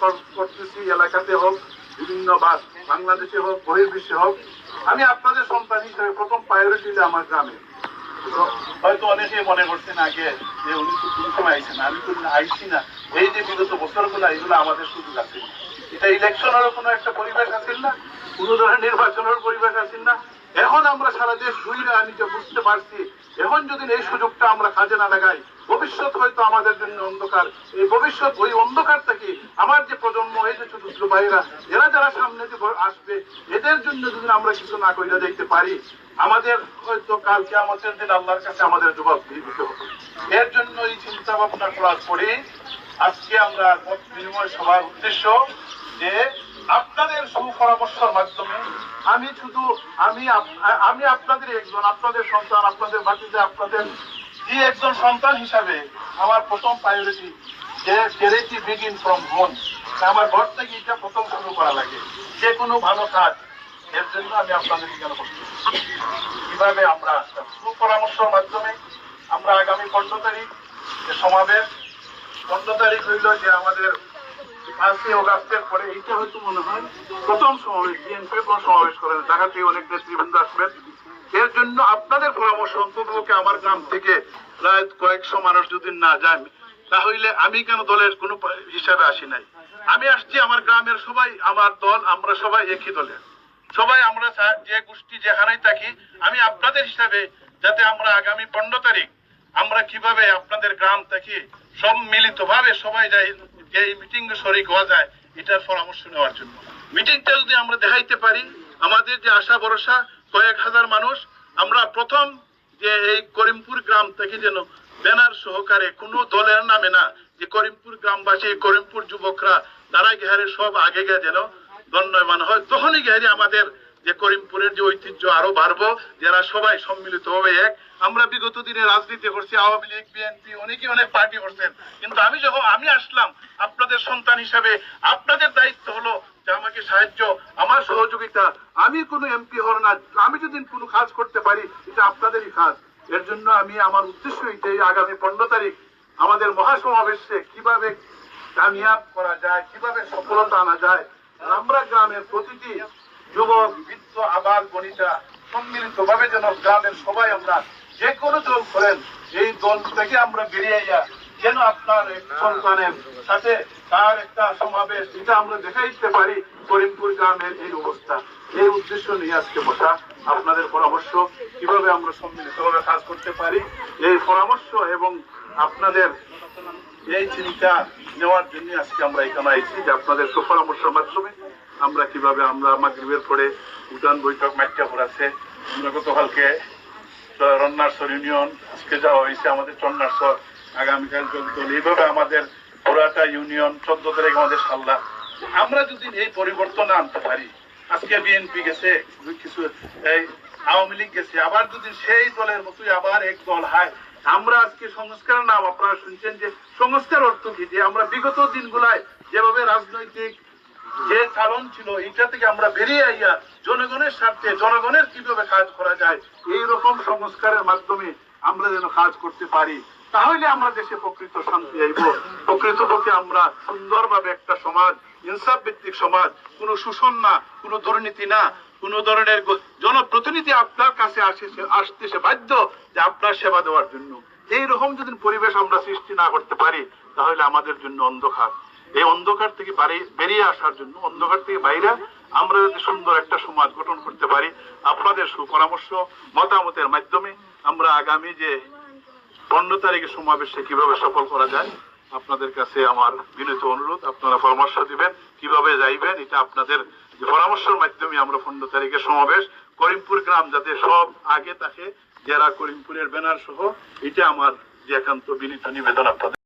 কাজ করতেছি, এলাকাতে হোক, বিভিন্ন বাস, বাংলাদেশে হোক, বহির্বিশ্বে হোক। আমি আপনাদের সন্তান হিসেবে প্রথম প্রায়োরিটি আমার গ্রামে। হয়তো অনেকেই মনে করছেন আগে যে উনি তো কোন সময় আইছেন আমি তো আইছি না। এই যে বিগত বছরগুলো, এগুলো আমাদের সুযোগ আছে। এটা ইলেকশনেরও কোনো একটা পরিবেশ আছিল না, কোনো ধরনের নির্বাচনের পরিবেশ আছিল না। এখন আমরা সারা দেশ ঘুরে আমি যে বুঝতে পারছি এখন যদি এই সুযোগটা আমরা কাজে না লাগাই, ভবিষ্যৎ হয়তো আমাদের জন্য অন্ধকার। এই ভবিষ্যৎ, ওই অন্ধকার থেকে আমার যে প্রজন্ম, এই যে ছোট ছোট ভাইয়েরা, এরা যারা সামনে আসবে, এদের জন্য যদি আমরা কিছু না করিয়া দেখতে পারি, আমাদের হয়তো কালকে আমাদের দিন আল্লাহর কাছে আমাদের জবাব দিয়ে দিতে হবে। এর জন্য এই চিন্তা ভাবনা করার পরে আজকে আমরা বিনিময় সভার উদ্দেশ্য যে আপনাদের সুপরামর্শের মাধ্যমে আমি শুধু আমি আমি আপনাদের একজন, আপনাদের সন্তান, আপনাদের বাকিতে আপনাদের যে একজন সন্তান হিসাবে আমার প্রথম priority charity begin from home আমার ঘর থেকে এটা প্রথম শুরু করা লাগে। যে কোনো ভালো কাজ, এর জন্য আমি আপনাদের এখানে করছি কীভাবে আমরা সুপরামর্শের মাধ্যমে আমরা আগামী পনেরো তারিখ সমাবেশ, পনেরো তারিখ হইল যে আমাদের পরে হয়তো মনে হয় প্রথম সমাবেশ বিএনপি সমাবেশ করেন। অনেক নেতৃবৃন্দ আসবেন। এর জন্য আপনাদের পরামর্শ আমার গ্রাম থেকে প্রায় কয়েকশো মানুষ যদি না যায় তাহলে আমি কেন দলের কোনো হিসাবে আসি নাই? আমি আসছি আমার গ্রামের সবাই, আমার দল, আমরা সবাই একই দলের। সবাই আমরা যে গোষ্ঠী যেখানেই থাকি, আমি আপনাদের হিসাবে যাতে আমরা আগামী পনেরো তারিখ আমরা কীভাবে আপনাদের গ্রাম থেকে সব মিলিত ভাবে সবাই যাই যে এই মিটিং শরিক হওয়া যায়, এটার পরামর্শ নেওয়ার জন্য। মিটিংটা যদি আমরা দেখাইতে পারি, আমাদের যে আশা ভরসা, কয়েক হাজার মানুষ, আমরা প্রথম যে এই করিমপুর গ্রাম থেকে যেন ব্যানার সহকারে কোনো দলের নামে না, যে করিমপুর গ্রামবাসী, করিমপুর যুবকরা তারা গেহারে সব আগে গে যেন দণ্ডয়মান হয়। তখনই গেহারি আমাদের যে করিমপুরের যে ঐতিহ্য আরও বাড়বো, যারা সবাই সম্মিলিত হবে এক। আমরা বিগত দিনে রাজনীতি করছি, আওয়ামী লীগ, বিএনপি অনেকে অনেক পার্টি করছেন। কিন্তু আমি যখন, আমি আসলাম আপনাদের সন্তান হিসাবে, আপনাদের দায়িত্ব হলো যে আমাকে সাহায্য, আমার সহযোগিতা। আমি কোনো এমপি হর না, আমি যদি কোনো কাজ করতে পারি, এটা আপনাদেরই কাজ। এর জন্য আমি আমার উদ্দেশ্য এটাই, আগামী পনেরো তারিখ আমাদের মহাসমাবেশে কীভাবে কামিয়াব করা যায়, কীভাবে সফলতা আনা যায়, আমরা গ্রামের প্রতিটি যুবক, বৃদ্ধ আবাল বনিতা সম্মিলিত ভাবে যেন গ্রামের সবাই আমরা যে কোনো দল করেন, এই দল থেকে আমরা বেরিয়ে যা যেন আপনার সন্তানের সাথে তার একটা সমাবেশ, এটা আমরা দেখাইতে পারি করিমপুর গ্রামের এই অবস্থা। এই উদ্দেশ্য নিয়ে আজকে বসা আপনাদের পরামর্শ, কীভাবে আমরা সম্মিলিতভাবে কাজ করতে পারি, এই পরামর্শ এবং আপনাদের এই চিন্তা নেওয়ার জন্য আজকে আমরা এখানে আইছি যে আপনাদের সুপরামর্শের মাধ্যমে আমরা কীভাবে আমরা মাগরিবের পরে উঠান বৈঠক মাইটাপুর আছে আমরা গতকালকে রন্নারসর ইউনিয়ন, আজকে যাওয়া হয়েছে আমাদের চন্নারসর। আগামীকাল চলতল এইভাবে আমাদের পুরাটা ইউনিয়ন, চোদ্দ তারিখ আমাদের সাল্লাহ আমরা যদি এই পরিবর্তন আনতে পারি, আজকে বিএনপি গেছে, কিছু, এই আওয়ামী লীগ গেছে, আবার যদি সেই দলের মতোই আবার এক দল হয়, আমরা আজকে সংস্কার নাম আপনারা শুনছেন যে সংস্কার অর্থ কি? যে আমরা বিগত দিনগুলায় যেভাবে রাজনৈতিক যে চালন ছিল এটা থেকে আমরা বেরিয়ে আইয়া জনগণের স্বার্থে, জনগণের কীভাবে কাজ করা যায় এই রকম সংস্কারের মাধ্যমে আমরা যেন কাজ করতে পারি, তাহলে আমরা দেশে প্রকৃত শান্তি আইব। প্রকৃতপক্ষে আমরা সুন্দরভাবে একটা সমাজ ইনসাফ ভিত্তিক সমাজ, কোনো শোষণ না, কোনো দুর্নীতি না, কোন ধরনের জনপ্রতিনিধি আপনার কাছে আসে আসতে সে বাধ্য যে আপনার সেবা দেওয়ার জন্য। এইরকম যদি পরিবেশ আমরা সৃষ্টি না করতে পারি, তাহলে আমাদের জন্য অন্ধকার। এই অন্ধকার থেকে বেরিয়ে আসার জন্য, অন্ধকার থেকে বাইরে আমরা যদি সুন্দর একটা সমাজ গঠন করতে পারি, আপনাদের সুপরামর্শ, মতামতের মাধ্যমে আমরা আগামী যে পনেরো তারিখে সমাবেশে কীভাবে সফল করা যায়, আপনাদের কাছে আমার বিনীত অনুরোধ। আপনারা পরামর্শ দিবেন, কীভাবে যাইবেন, এটা আপনাদের পরামর্শের মাধ্যমে আমরা পনেরো তারিখে সমাবেশ। করিমপুর গ্রাম যাতে সব আগে থাকে যারা করিমপুরের ব্যানার সহ, এটা আমার যে একান্ত বিনীত নিবেদন আপনাদের।